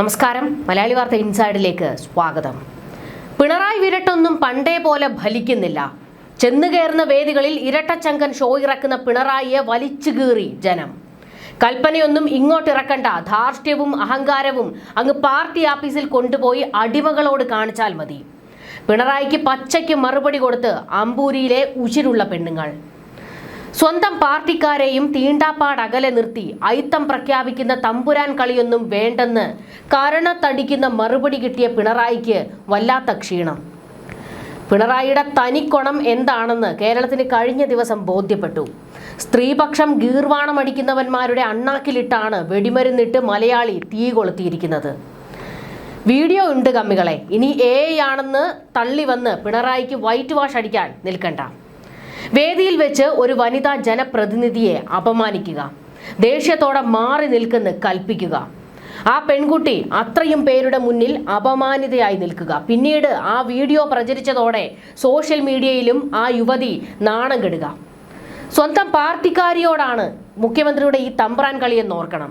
നമസ്കാരം. മലയാളി വാർത്ത ഇൻസൈഡിലേക്ക് സ്വാഗതം. പിണറായി വിരട്ടൊന്നും പണ്ടേ പോലെ ഫലിക്കുന്നില്ല. ചെന്നു കയറുന്ന വേദികളിൽ ഇരട്ടച്ചങ്കൻ ഷോ ഇറക്കുന്ന പിണറായിയെ വലിച്ചുകീറി ജനം. കൽപ്പനയൊന്നും ഇങ്ങോട്ടിറക്കണ്ട ധാർഷ്ട്യവും അഹങ്കാരവും അങ്ങ് പാർട്ടി ആഫീസിൽ കൊണ്ടുപോയി അടിമകളോട് കാണിച്ചാൽ മതി. പിണറായിക്ക് പച്ചയ്ക്ക് മറുപടി കൊടുത്ത് അമ്പൂരിയിലെ ഉശിരുള്ള പെണ്ണുങ്ങൾ. സ്വന്തം പാർട്ടിക്കാരെയും തീണ്ടാപ്പാട് അകലെ നിർത്തി ഐത്തം പ്രഖ്യാപിക്കുന്ന തമ്പുരാൻ കളിയൊന്നും വേണ്ടെന്ന് കരണത്തടിക്കുന്ന മറുപടി കിട്ടിയ പിണറായിക്ക് വല്ലാത്ത ക്ഷീണം. പിണറായിയുടെ തനിക്കൊണം എന്താണെന്ന് കേരളത്തിന് കഴിഞ്ഞ ദിവസം ബോധ്യപ്പെട്ടു. സ്ത്രീപക്ഷം ഗീർവാണം അടിക്കുന്നവന്മാരുടെ അണ്ണാക്കിലിട്ടാണ് വെടിമരുന്നിട്ട് മലയാളി തീ കൊളുത്തിയിരിക്കുന്നത്. വീഡിയോ ഉണ്ട് കമ്മികളെ. ഇനി എ ആണെന്ന് തള്ളി വന്ന് പിണറായിക്ക് വൈറ്റ് വാഷ് അടിക്കാൻ നിൽക്കണ്ട. വേദിയിൽ വെച്ച് ഒരു വനിതാ ജനപ്രതിനിധിയെ അപമാനിക്കുക. ദേഷ്യത്തോടെ മാറി നിൽക്കുന്ന കൽപ്പിക്കുക. ആ പെൺകുട്ടി അത്രയും പേരുടെ മുന്നിൽ അപമാനിതയായി നിൽക്കുക. പിന്നീട് ആ വീഡിയോ പ്രചരിച്ചതോടെ സോഷ്യൽ മീഡിയയിലും ആ യുവതി നാണം കെടുക. സ്വന്തം പാർട്ടിക്കാരിയോടാണ് മുഖ്യമന്ത്രിയുടെ ഈ തമ്പ്രാൻ കളിയെന്ന് ഓർക്കണം.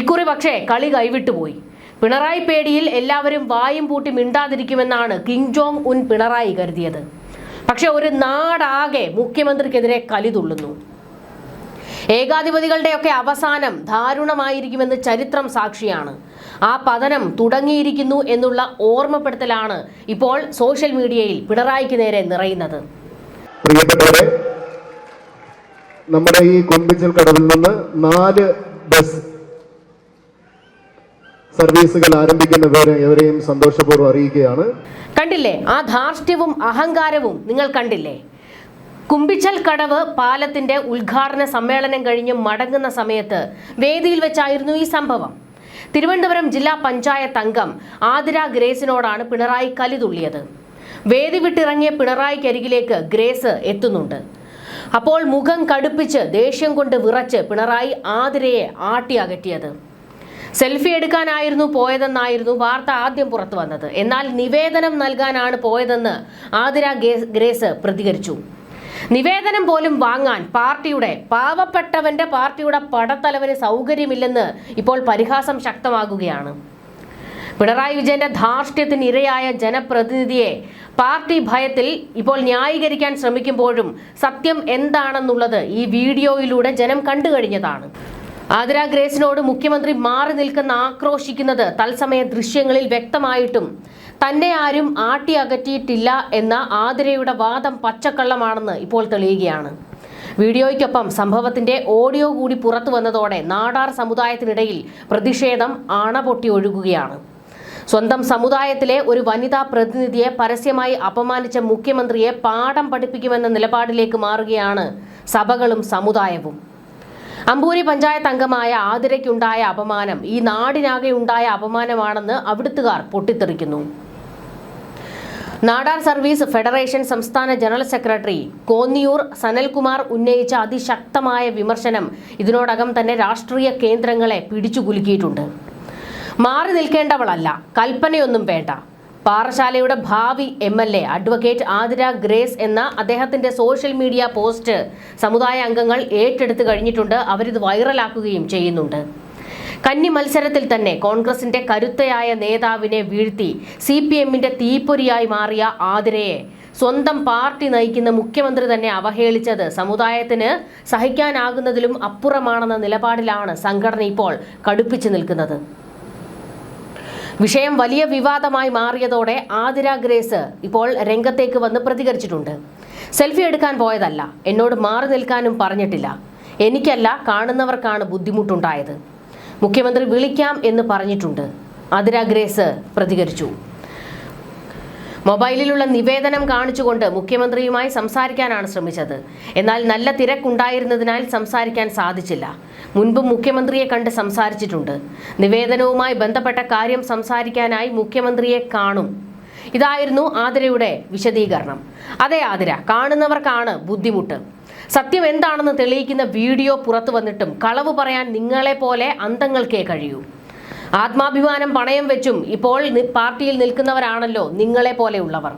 ഇക്കുറി പക്ഷേ കളി കൈവിട്ടുപോയി പിണറായി പേടിയിൽ എല്ലാവരും വായും പൂട്ടി മിണ്ടാതിരിക്കുമെന്നാണ് കിങ് ജോങ് ഉൻ പിണറായി കരുതിയത്. പക്ഷെ ഒരു നാടാകെ മുഖ്യമന്ത്രിക്കെതിരെ കലി തുള്ളുന്നു. ഏകാധിപതികളുടെയൊക്കെ അവസാനം ദാരുണമായിരിക്കുമെന്ന് ചരിത്രം സാക്ഷിയാണ്. ആ പതനം തുടങ്ങിയിരിക്കുന്നു എന്നുള്ള ഓർമ്മപ്പെടുത്തലാണ് ഇപ്പോൾ സോഷ്യൽ മീഡിയയിൽ പിണറായിക്ക് നേരെ നിറയുന്നത്. പ്രിയപ്പെട്ടവരെ നമ്മുടെ ഈ കൊമ്പിച്ചൽ കടവിൽ നിന്ന് നാല് ബസ് സർവീസുകൾ ആരംഭിക്കുന്ന പേരെ എവരെയും സന്തോഷപൂർവം അറിയിക്കുകയാണ്. കണ്ടില്ലേ? ആ ധാർഷ്ട്യവും അഹങ്കാരവും നിങ്ങൾ കണ്ടില്ലേ? കുമ്പിച്ചൽ കടവ് പാലത്തിന്റെ ഉദ്ഘാടന സമ്മേളനം കഴിഞ്ഞ് മടങ്ങുന്ന സമയത്ത് വേദിയിൽ വെച്ചായിരുന്നു ഈ സംഭവം. തിരുവനന്തപുരം ജില്ലാ പഞ്ചായത്ത് അംഗം ആതിര ഗ്രേസിനോടാണ് പിണറായി കലിതുള്ളിയത് വേദി വിട്ടിറങ്ങിയ പിണറായിക്കരികിലേക്ക് ഗ്രേസ് എത്തുന്നുണ്ട്. അപ്പോൾ മുഖം കടുപ്പിച്ച് ദേഷ്യം കൊണ്ട് വിറച്ച് പിണറായി ആതിരയെ ആട്ടി അകറ്റിയത്. സെൽഫി എടുക്കാനായിരുന്നു പോയതെന്നായിരുന്നു വാർത്ത ആദ്യം പുറത്തു വന്നത്. എന്നാൽ നിവേദനം നൽകാനാണ് പോയതെന്ന് ആതിര ഗ്രേസ് പ്രതികരിച്ചു. നിവേദനം പോലും വാങ്ങാൻ പാർട്ടിയുടെ പാവപ്പെട്ടവന്റെ പാർട്ടിയുടെ പടത്തലവന് സൗകര്യമില്ലെന്ന് ഇപ്പോൾ പരിഹാസം ശക്തമാകുകയാണ്. പിണറായി വിജയന്റെ ധാർഷ്ട്യത്തിന് ഇരയായ ജനപ്രതിനിധിയെ പാർട്ടി ഭയത്തിൽ ഇപ്പോൾ ന്യായീകരിക്കാൻ ശ്രമിക്കുമ്പോഴും സത്യം എന്താണെന്നുള്ളത് ഈ വീഡിയോയിലൂടെ ജനം കണ്ടു കഴിഞ്ഞതാണ്. ആതിര ഗ്രേസിനോട് മുഖ്യമന്ത്രി മാറി നിൽക്കുന്ന ആക്രോശിക്കുന്നത് തത്സമയ ദൃശ്യങ്ങളിൽ വ്യക്തമായിട്ടും. തന്നെ ആരും ആട്ടി അകറ്റിയിട്ടില്ല എന്ന ആതിരയുടെ വാദം പച്ചക്കള്ളമാണെന്ന് ഇപ്പോൾ തെളിയുകയാണ്. വീഡിയോയ്ക്കൊപ്പം സംഭവത്തിന്റെ ഓഡിയോ കൂടി പുറത്തു വന്നതോടെ നാടാർ സമുദായത്തിനിടയിൽ പ്രതിഷേധം അണപൊട്ടി ഒഴുകുകയാണ്. സ്വന്തം സമുദായത്തിലെ ഒരു വനിതാ പ്രതിനിധിയെ പരസ്യമായി അപമാനിച്ച മുഖ്യമന്ത്രിയെ പാഠം പഠിപ്പിക്കുമെന്ന നിലപാടിലേക്ക് മാറുകയാണ് സഭകളും സമുദായവും. അമ്പൂരി പഞ്ചായത്ത് അംഗമായ ആതിരയ്ക്കുണ്ടായ അപമാനം ഈ നാടിനാകെ ഉണ്ടായ അപമാനമാണെന്ന് അവിടുത്തുകാർ പൊട്ടിത്തെറിക്കുന്നു. നാടാർ സർവീസ് ഫെഡറേഷൻ സംസ്ഥാന ജനറൽ സെക്രട്ടറി കോന്നിയൂർ സനൽകുമാർ ഉന്നയിച്ച അതിശക്തമായ വിമർശനം ഇതിനോടകം തന്നെ രാഷ്ട്രീയ കേന്ദ്രങ്ങളെ പിടിച്ചു കുലുക്കിയിട്ടുണ്ട് മാറി നിൽക്കേണ്ടവളല്ല കൽപ്പനയൊന്നും വേണ്ട. പാറശാലയുടെ ഭാവി M L A advocate Athira Grace എന്ന അദ്ദേഹത്തിന്റെ സോഷ്യൽ മീഡിയ പോസ്റ്റ് സമുദായ അംഗങ്ങൾ ഏറ്റെടുത്തു കഴിഞ്ഞിട്ടുണ്ട്. അവരിത് വൈറലാക്കുകയും ചെയ്യുന്നുണ്ട്. കന്നി മത്സരത്തിൽ തന്നെ കോൺഗ്രസിന്റെ കരുത്തയായ നേതാവിനെ വീഴ്ത്തി സി പി എമ്മിന്റെ തീപ്പൊരിയായി മാറിയ ആതിരയെ സ്വന്തം പാർട്ടി നയിക്കുന്ന മുഖ്യമന്ത്രി തന്നെ അവഹേളിച്ചത് സമുദായത്തിന് സഹിക്കാനാകുന്നതിലും അപ്പുറമാണെന്ന നിലപാടിലാണ് സംഘടന ഇപ്പോൾ കടുപ്പിച്ചു നിൽക്കുന്നത്. വിഷയം വലിയ വിവാദമായി മാറിയതോടെ ആതിര ഗ്രേസ് ഇപ്പോൾ രംഗത്തേക്ക് വന്ന് പ്രതികരിച്ചിട്ടുണ്ട്. സെൽഫി എടുക്കാൻ പോയതല്ല എന്നോട് മാറി നിൽക്കാനും പറഞ്ഞിട്ടില്ല. എനിക്കല്ല കാണുന്നവർക്കാണ് ബുദ്ധിമുട്ടുണ്ടായത്. മുഖ്യമന്ത്രി വിളിക്കാം എന്ന് പറഞ്ഞിട്ടുണ്ട്. ആതിര ഗ്രേസ് പ്രതികരിച്ചു. മൊബൈലിലുള്ള നിവേദനം കാണിച്ചുകൊണ്ട് മുഖ്യമന്ത്രിയുമായി സംസാരിക്കാനാണ് ശ്രമിച്ചത്. എന്നാൽ നല്ല തിരക്കുണ്ടായിരുന്നതിനാൽ സംസാരിക്കാൻ സാധിച്ചില്ല. മുൻപ് മുഖ്യമന്ത്രിയെ കണ്ട് സംസാരിച്ചിട്ടുണ്ട്. നിവേദനവുമായി ബന്ധപ്പെട്ട കാര്യം സംസാരിക്കാനായി മുഖ്യമന്ത്രിയെ കാണും. ഇതായിരുന്നു ആതിരയുടെ വിശദീകരണം. അതെ ആതിര കാണുന്നവർക്കാണ് ബുദ്ധിമുട്ട്. സത്യം എന്താണെന്ന് തെളിയിക്കുന്ന വീഡിയോ പുറത്തു വന്നിട്ടും കളവ് പറയാൻ നിങ്ങളെ പോലെ അന്തങ്ങൾക്കേ കഴിയൂ. ആത്മാഭിമാനം പണയം വെച്ചും ഇപ്പോൾ പാർട്ടിയിൽ നിൽക്കുന്നവരാണല്ലോ നിങ്ങളെ പോലെയുള്ളവർ.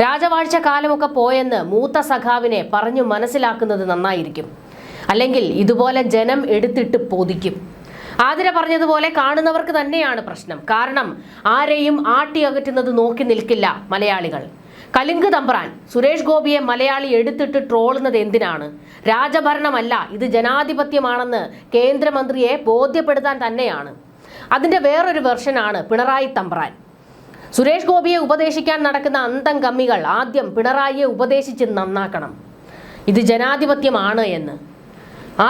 രാജവാഴ്ച കാലമൊക്കെ പോയെന്ന് മൂത്ത സഖാവിനെ പറഞ്ഞു മനസ്സിലാക്കുന്നത് നന്നായിരിക്കും. അല്ലെങ്കിൽ ഇതുപോലെ ജനം എടുത്തിട്ട് പൊതിക്കും. ആതിര പറഞ്ഞതുപോലെ കാണുന്നവർക്ക് തന്നെയാണ് പ്രശ്നം. കാരണം ആരെയും ആട്ടി അകറ്റുന്നത് നോക്കി നിൽക്കില്ല മലയാളികൾ. കലിങ്ക് തമ്പ്രാൻ സുരേഷ് ഗോപിയെ മലയാളി എടുത്തിട്ട് ട്രോളുന്നത് എന്തിനാണ്? രാജഭരണമല്ല ഇത് ജനാധിപത്യമാണെന്ന് കേന്ദ്രമന്ത്രിയെ ബോധ്യപ്പെടുത്താൻ തന്നെയാണ്. അതിന്റെ വേറൊരു വെർഷനാണ് പിണറായി തമ്പ്രാൻ. സുരേഷ് ഗോപിയെ ഉപദേശിക്കാൻ നടക്കുന്ന അന്തം കമ്മികൾ ആദ്യം പിണറായിയെ ഉപദേശിച്ച് നന്നാക്കണം. ഇത് ജനാധിപത്യമാണ് എന്ന്.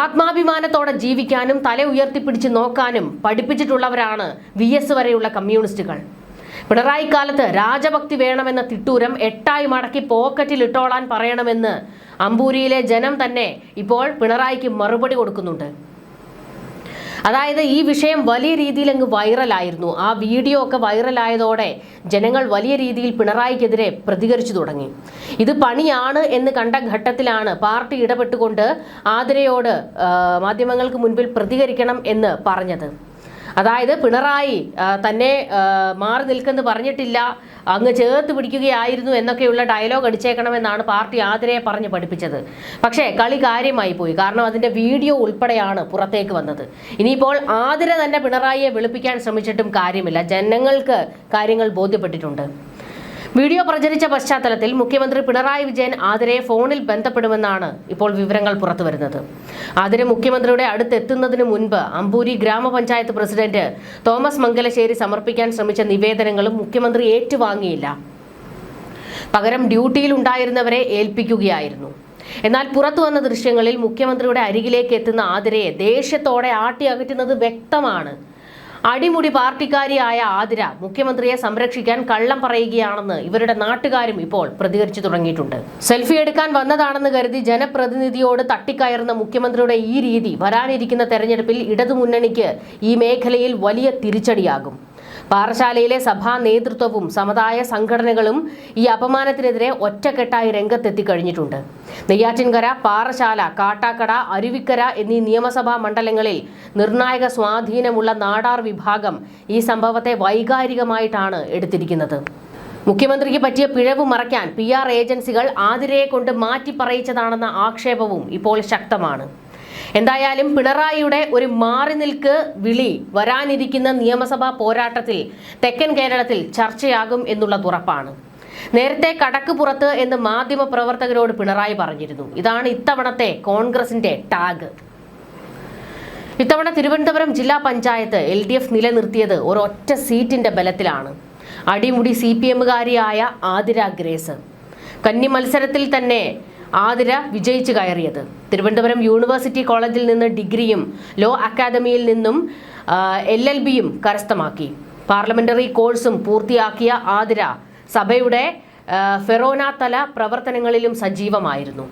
ആത്മാഭിമാനത്തോടെ ജീവിക്കാനും തല ഉയർത്തിപ്പിടിച്ച് നോക്കാനും പഠിപ്പിച്ചിട്ടുള്ളവരാണ് വി എസ് വരെയുള്ള കമ്മ്യൂണിസ്റ്റുകൾ. പിണറായി കാലത്ത് രാജഭക്തി വേണമെന്ന തിട്ടൂരം എട്ടായി മടക്കി പോക്കറ്റിൽ ഇട്ടോളാൻ പറയണമെന്ന് അമ്പൂരിയിലെ ജനം തന്നെ ഇപ്പോൾ പിണറായിക്ക് മറുപടി കൊടുക്കുന്നുണ്ട്. അതായത് ഈ വിഷയം വലിയ രീതിയിൽ അങ്ങ് വൈറലായിരുന്നു. ആ വീഡിയോ ഒക്കെ വൈറലായതോടെ ജനങ്ങൾ വലിയ രീതിയിൽ പിണറായിക്കെതിരെ പ്രതികരിച്ചു തുടങ്ങി. ഇത് പണിയാണ് എന്ന് കണ്ട ഘട്ടത്തിലാണ് പാർട്ടി ഇടപെട്ടുകൊണ്ട് ആതിരയോട് മാധ്യമങ്ങൾക്ക് മുൻപിൽ പ്രതികരിക്കണം എന്ന് പറഞ്ഞത്. അതായത് പിണറായി തന്നെ മാറി നിൽക്കെന്ന് പറഞ്ഞിട്ടില്ല അങ്ങ് ചേർത്ത് പിടിക്കുകയായിരുന്നു എന്നൊക്കെയുള്ള ഡയലോഗ് അടിച്ചേക്കണമെന്നാണ് പാർട്ടി ആതിരയെ പറഞ്ഞ് പഠിപ്പിച്ചത്. പക്ഷേ കളി കാര്യമായി പോയി. കാരണം അതിന്റെ വീഡിയോ ഉൾപ്പെടെയാണ് പുറത്തേക്ക് വന്നത്. ഇനിയിപ്പോൾ ആതിര തന്നെ പിണറായിയെ വെളുപ്പിക്കാൻ ശ്രമിച്ചിട്ടും കാര്യമില്ല. ജനങ്ങൾക്ക് കാര്യങ്ങൾ ബോധ്യപ്പെട്ടിട്ടുണ്ട്. വീഡിയോ പ്രചരിച്ച പശ്ചാത്തലത്തിൽ മുഖ്യമന്ത്രി പിണറായി വിജയൻ ആതിരയെ ഫോണിൽ ബന്ധപ്പെടുമെന്നാണ് ഇപ്പോൾ വിവരങ്ങൾ പുറത്തുവരുന്നത്. ആതിര മുഖ്യമന്ത്രിയുടെ അടുത്തെത്തുന്നതിന് മുൻപ് അമ്പൂരി ഗ്രാമപഞ്ചായത്ത് പ്രസിഡന്റ് തോമസ് മംഗലശ്ശേരി സമർപ്പിക്കാൻ ശ്രമിച്ച നിവേദനങ്ങളും മുഖ്യമന്ത്രി ഏറ്റുവാങ്ങിയില്ല. പകരം ഡ്യൂട്ടിയിൽ ഉണ്ടായിരുന്നവരെ ഏൽപ്പിക്കുകയായിരുന്നു. എന്നാൽ പുറത്തു വന്ന ദൃശ്യങ്ങളിൽ മുഖ്യമന്ത്രിയുടെ അരികിലേക്ക് എത്തുന്ന ആതിരയെ ദേഷ്യത്തോടെ ആട്ടി അകറ്റുന്നത് വ്യക്തമാണ് അടിമുടി പാർട്ടിക്കാരിയായ ആതിര മുഖ്യമന്ത്രിയെ സംരക്ഷിക്കാൻ കള്ളം പറയുകയാണെന്ന് ഇവരുടെ നാട്ടുകാരും ഇപ്പോൾ പ്രതികരിച്ചു തുടങ്ങിയിട്ടുണ്ട്. സെൽഫി എടുക്കാൻ വന്നതാണെന്ന് കരുതി ജനപ്രതിനിധിയോട് തട്ടിക്കയറുന്ന മുഖ്യമന്ത്രിയുടെ ഈ രീതി വരാനിരിക്കുന്ന തെരഞ്ഞെടുപ്പിൽ ഇടതുമുന്നണിക്ക് ഈ മേഖലയിൽ വലിയ തിരിച്ചടിയാകും. പാറശാലയിലെ സഭാ നേതൃത്വവും സമുദായ സംഘടനകളും ഈ അപമാനത്തിനെതിരെ ഒറ്റക്കെട്ടായി രംഗത്തെത്തി കഴിഞ്ഞിട്ടുണ്ട് നെയ്യാറ്റിൻകര പാറശാല കാട്ടാക്കട അരുവിക്കര എന്നീ നിയമസഭാ മണ്ഡലങ്ങളിൽ നിർണായക സ്വാധീനമുള്ള നാടാർ വിഭാഗം ഈ സംഭവത്തെ വൈകാരികമായിട്ടാണ് എടുത്തിരിക്കുന്നത്. മുഖ്യമന്ത്രിക്ക് പറ്റിയ പിഴവ് മറയ്ക്കാൻ പി ആർ ഏജൻസികൾ ആതിരയെ കൊണ്ട് മാറ്റി പറയിച്ചതാണെന്ന ആക്ഷേപവും ഇപ്പോൾ ശക്തമാണ്. എന്തായാലും പിണറായിയുടെ ഒരു മാറി നിൽക്ക് വിളി വരാനിരിക്കുന്ന നിയമസഭാ പോരാട്ടത്തിൽ തെക്കൻ കേരളത്തിൽ ചർച്ചയാകും എന്നുള്ളത് ഉറപ്പാണ്. നേരത്തെ കടക്ക് പുറത്ത് എന്ന് മാധ്യമ പ്രവർത്തകരോട് പിണറായി പറഞ്ഞിരുന്നു. ഇതാണ് ഇത്തവണത്തെ കോൺഗ്രസിന്റെ ടാഗ്. ഇത്തവണ തിരുവനന്തപുരം ജില്ലാ പഞ്ചായത്ത് എൽ ഡി എഫ് നിലനിർത്തിയത് ഒരൊറ്റ സീറ്റിന്റെ ബലത്തിലാണ്. അടിമുടി സി പി എമ്മുകാരിയായ ആതിര ഗ്രേസ്. കന്നി മത്സരത്തിൽ തന്നെ ആതിര വിജയിച്ചു കയറിയത്. തിരുവനന്തപുരം യൂണിവേഴ്സിറ്റി കോളേജിൽ നിന്ന് ഡിഗ്രിയും ലോ അക്കാദമിയിൽ നിന്നും എൽ എൽ ബിയും കരസ്ഥമാക്കി. പാർലമെന്ററി കോഴ്സും പൂർത്തിയാക്കിയ ആതിര സഭയുടെ ഫെറോന തല പ്രവർത്തനങ്ങളിലും സജീവമായിരുന്നു.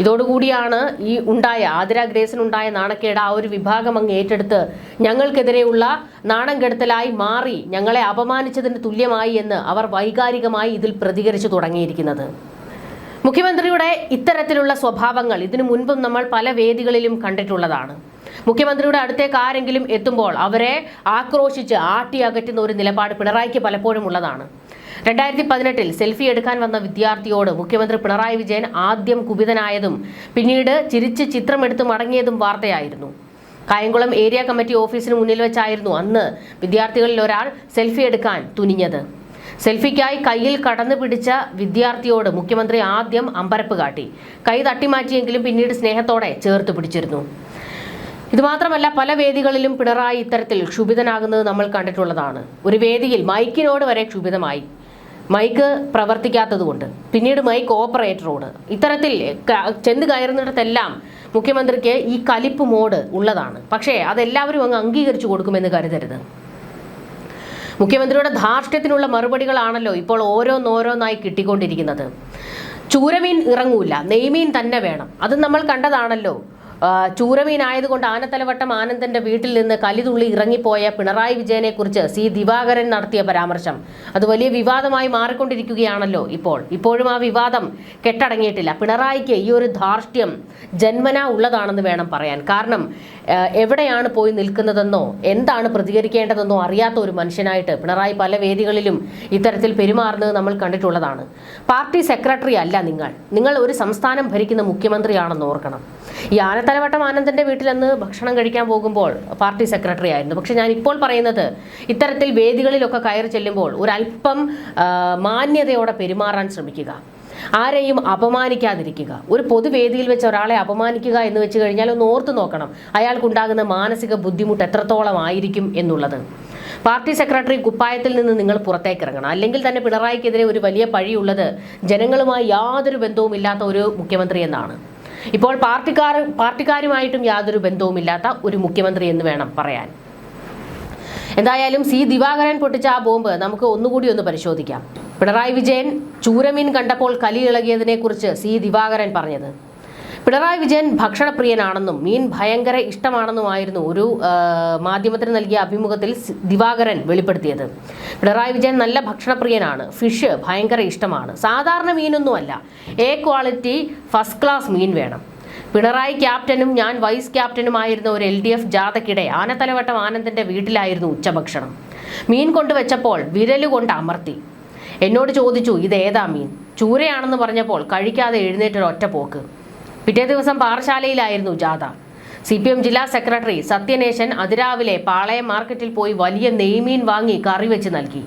ഇതോടുകൂടിയാണ് ഈ ഉണ്ടായ ആതിര ഗ്രേസിനുണ്ടായ നാണക്കേട് ആ ഒരു വിഭാഗം അങ്ങ് ഏറ്റെടുത്ത് ഞങ്ങൾക്കെതിരെയുള്ള നാണം കെടുത്തലായി മാറി ഞങ്ങളെ അപമാനിച്ചതിന് തുല്യമായി എന്ന് അവർ വൈകാരികമായി ഇതിൽ പ്രതികരിച്ചു തുടങ്ങിയിരിക്കുന്നത്. മുഖ്യമന്ത്രിയുടെ ഇത്തരത്തിലുള്ള സ്വഭാവങ്ങൾ ഇതിനു മുൻപും നമ്മൾ പല വേദികളിലും കണ്ടിട്ടുള്ളതാണ്. മുഖ്യമന്ത്രിയുടെ അടുത്തേക്ക് ആരെങ്കിലും എത്തുമ്പോൾ അവരെ ആക്രോശിച്ച് ആട്ടി അകറ്റുന്ന ഒരു നിലപാട് പിണറായിക്ക് പലപ്പോഴും ഉള്ളതാണ്. രണ്ടായിരത്തി പതിനെട്ടിൽ സെൽഫി എടുക്കാൻ വന്ന വിദ്യാർത്ഥിയോട് മുഖ്യമന്ത്രി പിണറായി വിജയൻ ആദ്യം കുപിതനായതും പിന്നീട് ചിരിച്ച് ചിത്രമെടുത്ത് മടങ്ങിയതും വാർത്തയായിരുന്നു. കായംകുളം ഏരിയ കമ്മിറ്റി ഓഫീസിന് മുന്നിൽ വെച്ചായിരുന്നു അന്ന് വിദ്യാർത്ഥികളിൽ ഒരാൾ സെൽഫി എടുക്കാൻ തുനിഞ്ഞത്. സെൽഫിക്കായി കയ്യിൽ കടന്നു പിടിച്ച വിദ്യാർത്ഥിയോട് മുഖ്യമന്ത്രി ആദ്യം അമ്പരപ്പ് കാട്ടി. കൈ തട്ടിമാറ്റിയെങ്കിലും പിന്നീട് സ്നേഹത്തോടെ ചേർത്ത് പിടിച്ചിരുന്നു. ഇതുമാത്രമല്ല പല വേദികളിലും പിണറായി ഇത്തരത്തിൽ ക്ഷുഭിതനാകുന്നത് നമ്മൾ കണ്ടിട്ടുള്ളതാണ്. ഒരു വേദിയിൽ മൈക്കിനോട് വരെ ക്ഷുഭിതമായി. മൈക്ക് പ്രവർത്തിക്കാത്തതുകൊണ്ട്. പിന്നീട് മൈക്ക് ഓപ്പറേറ്ററോട്. ഇത്തരത്തിൽ ചെന്ന് കയറുന്നിടത്തെല്ലാം മുഖ്യമന്ത്രിക്ക് ഈ കലിപ്പ് മോഡ് ഉള്ളതാണ്. പക്ഷേ അതെല്ലാവരും അങ്ങ് അംഗീകരിച്ചു കൊടുക്കുമെന്ന് കരുതരുത്. മുഖ്യമന്ത്രിയുടെ ധാർഷ്ട്യത്തിനുള്ള മറുപടികളാണല്ലോ ഇപ്പോൾ ഓരോന്നോരോന്നായി കിട്ടിക്കൊണ്ടിരിക്കുന്നത്. ചൂരമീൻ ഇറങ്ങൂല നെയ്മീൻ തന്നെ വേണം. അത് നമ്മൾ കണ്ടതാണല്ലോ. ചൂരമീൻ ആനത്തലവട്ടം ആനന്ദന്റെ വീട്ടിൽ നിന്ന് കലിതുള്ളി ഇറങ്ങിപ്പോയ പിണറായി വിജയനെ കുറിച്ച് സി ദിവാകരൻ നടത്തിയ പരാമർശം. അത് വലിയ വിവാദമായി മാറിക്കൊണ്ടിരിക്കുകയാണല്ലോ ഇപ്പോൾ. ഇപ്പോഴും ആ വിവാദം കെട്ടടങ്ങിയിട്ടില്ല. പിണറായിക്ക് ഈ ഒരു ധാർഷ്ട്യം ജന്മനാ ഉള്ളതാണെന്ന് വേണം പറയാൻ. കാരണം എവിടെയാണ് പോയി നിൽക്കുന്നതെന്നോ എന്താണ് പ്രതികരിക്കേണ്ടതെന്നോ അറിയാത്ത ഒരു മനുഷ്യനായിട്ട് പിണറായി പല വേദികളിലും ഇത്തരത്തിൽ പെരുമാറുന്നത് നമ്മൾ കണ്ടിട്ടുള്ളതാണ്. പാർട്ടി സെക്രട്ടറി അല്ല നിങ്ങൾ. നിങ്ങൾ ഒരു സംസ്ഥാനം ഭരിക്കുന്ന മുഖ്യമന്ത്രിയാണെന്ന് ഓർക്കണം. ഈ ആന ആനത്തലവട്ടം ആനന്ദന്റെ വീട്ടിൽ അന്ന് ഭക്ഷണം കഴിക്കാൻ പോകുമ്പോൾ പാർട്ടി സെക്രട്ടറി ആയിരുന്നു. പക്ഷെ ഞാൻ ഇപ്പോൾ പറയുന്നത് ഇത്തരത്തിൽ വേദികളിലൊക്കെ കയറി ചെല്ലുമ്പോൾ ഒരല്പം മാന്യതയോടെ പെരുമാറാൻ ശ്രമിക്കുക. ആരെയും അപമാനിക്കാതിരിക്കുക. ഒരു പൊതുവേദിയിൽ വെച്ച് ഒരാളെ അപമാനിക്കുക എന്ന് വെച്ച് കഴിഞ്ഞാൽ ഒന്ന് ഓർത്തു നോക്കണം. അയാൾക്കുണ്ടാകുന്ന മാനസിക ബുദ്ധിമുട്ട് എത്രത്തോളം ആയിരിക്കും എന്നുള്ളത്. പാർട്ടി സെക്രട്ടറി കുപ്പായത്തിൽ നിന്ന് നിങ്ങൾ പുറത്തേക്ക് ഇറങ്ങണം അല്ലെങ്കിൽ തന്നെ പിണറായിക്കെതിരെ ഒരു വലിയ പഴിയുള്ളത് ജനങ്ങളുമായി യാതൊരു ബന്ധവുമില്ലാത്ത ഒരു മുഖ്യമന്ത്രി എന്നാണ്. ഇപ്പോൾ പാർട്ടിക്കാർ പാർട്ടിക്കാരുമായിട്ടും യാതൊരു ബന്ധവുമില്ലാത്ത ഒരു മുഖ്യമന്ത്രി എന്ന് വേണം പറയാൻ. എന്തായാലും സി ദിവാകരൻ പൊട്ടിച്ച ആ ബോംബ് നമുക്ക് ഒന്നുകൂടി ഒന്ന് പരിശോധിക്കാം. പിണറായി വിജയൻ ചൂരമീൻ കണ്ടപ്പോൾ കലി ഇളകിയതിനെക്കുറിച്ച് സി ദിവാകരൻ പറഞ്ഞത്. പിണറായി വിജയൻ ഭക്ഷണപ്രിയനാണെന്നും മീൻ ഭയങ്കര ഇഷ്ടമാണെന്നുമായിരുന്നു ഒരു മാധ്യമത്തിന് നൽകിയ അഭിമുഖത്തിൽ ദിവാകരൻ വെളിപ്പെടുത്തിയത്. പിണറായി വിജയൻ നല്ല ഭക്ഷണപ്രിയനാണ് ഫിഷ് ഭയങ്കര ഇഷ്ടമാണ്. സാധാരണ മീനൊന്നുമല്ല എ ക്വാളിറ്റി ഫസ്റ്റ് ക്ലാസ് മീൻ വേണം. പിണറായി ക്യാപ്റ്റനും ഞാൻ വൈസ് ക്യാപ്റ്റനുമായിരുന്ന ഒരു എൽ ഡി എഫ് ജാഥയ്ക്കിടെ ആനത്തലവട്ടം ആനന്ദന്റെ വീട്ടിലായിരുന്നു ഉച്ചഭക്ഷണം. മീൻ കൊണ്ടുവച്ചപ്പോൾ വിരലുകൊണ്ട് അമർത്തി. എന്നോട് ചോദിച്ചു ഇത് ഏതാ മീൻ? ചൂരയാണെന്ന് പറഞ്ഞപ്പോൾ കഴിക്കാതെ എഴുന്നേറ്റൊരു ഒറ്റ പോക്ക്. പിറ്റേ ദിവസം പാറശാലയിലായിരുന്നു ജാഥ. സി പി എം ജില്ലാ സെക്രട്ടറി സത്യനേശൻ അതിരാവിലെ പാളയം മാർക്കറ്റിൽ പോയി വലിയ നെയ്മീൻ വാങ്ങി കറി വെച്ച് നൽകി.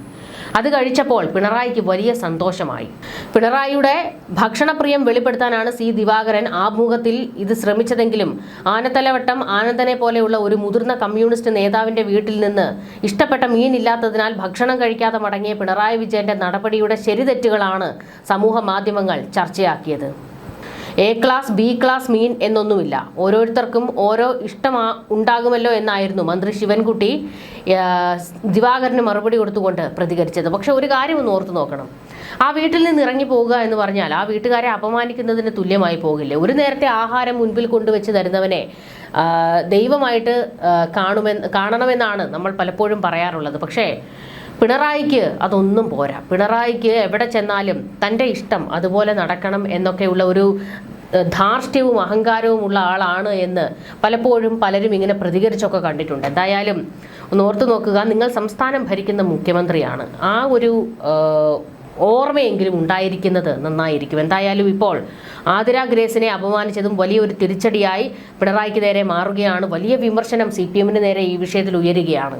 അത് കഴിച്ചപ്പോൾ പിണറായിക്ക് വലിയ സന്തോഷമായി. പിണറായിയുടെ ഭക്ഷണപ്രിയം വെളിപ്പെടുത്താനാണ് സി ദിവാകരൻ ആമുഖത്തിൽ ഇത് ശ്രമിച്ചതെങ്കിലും ആനത്തലവട്ടം ആനന്ദനെ പോലെയുള്ള ഒരു മുതിർന്ന കമ്മ്യൂണിസ്റ്റ് നേതാവിന്റെ വീട്ടിൽ നിന്ന് ഇഷ്ടപ്പെട്ട മീനില്ലാത്തതിനാൽ ഭക്ഷണം കഴിക്കാതെ മടങ്ങിയ പിണറായി വിജയന്റെ നടപടിയുടെ ശരിതെറ്റുകളാണ് സമൂഹ മാധ്യമങ്ങൾ ചർച്ചയാക്കിയത്. എ ക്ലാസ് ബി ക്ലാസ് മീൻ എന്നൊന്നുമില്ല. ഓരോരുത്തർക്കും ഓരോ ഇഷ്ടമാ ഉണ്ടാകുമല്ലോ എന്നായിരുന്നു മന്ത്രി ശിവൻകുട്ടി ദിവാകരന് മറുപടി കൊടുത്തുകൊണ്ട് പ്രതികരിച്ചത്. പക്ഷെ ഒരു കാര്യം ഒന്ന് ഓർത്തു നോക്കണം. ആ വീട്ടിൽ നിന്ന് ഇറങ്ങി പോകുക എന്ന് പറഞ്ഞാൽ ആ വീട്ടുകാരെ അപമാനിക്കുന്നതിന് തുല്യമായി പോകില്ലേ? ഒരു നേരത്തെ ആഹാരം മുൻപിൽ കൊണ്ടുവച്ച് തരുന്നവനെ ദൈവമായിട്ട് കാണുമെന്ന് കാണണമെന്നാണ് നമ്മൾ പലപ്പോഴും പറയാറുള്ളത്. പക്ഷേ പിണറായിക്ക് അതൊന്നും പോരാ. പിണറായിക്ക് എവിടെ ചെന്നാലും തന്റെ ഇഷ്ടം അതുപോലെ നടക്കണം എന്നൊക്കെയുള്ള ഒരു ധാർഷ്ട്യവും അഹങ്കാരവും ഉള്ള ആളാണ് എന്ന് പലപ്പോഴും പലരും ഇങ്ങനെ പ്രതികരിച്ചൊക്കെ കണ്ടിട്ടുണ്ട്. എന്തായാലും ഒന്ന് ഓർത്തു നോക്കുക നിങ്ങൾ സംസ്ഥാനം ഭരിക്കുന്ന മുഖ്യമന്ത്രിയാണ്. ആ ഒരു ഓർമ്മയെങ്കിലും ഉണ്ടായിരിക്കുന്നത് നന്നായിരിക്കും. എന്തായാലും ഇപ്പോൾ ആതിര ഗ്രേസിനെ അപമാനിച്ചതും വലിയൊരു തിരിച്ചടിയായി പിണറായിക്ക് നേരെ മാറുകയാണ്. വലിയ വിമർശനം സി നേരെ ഈ വിഷയത്തിൽ ഉയരുകയാണ്.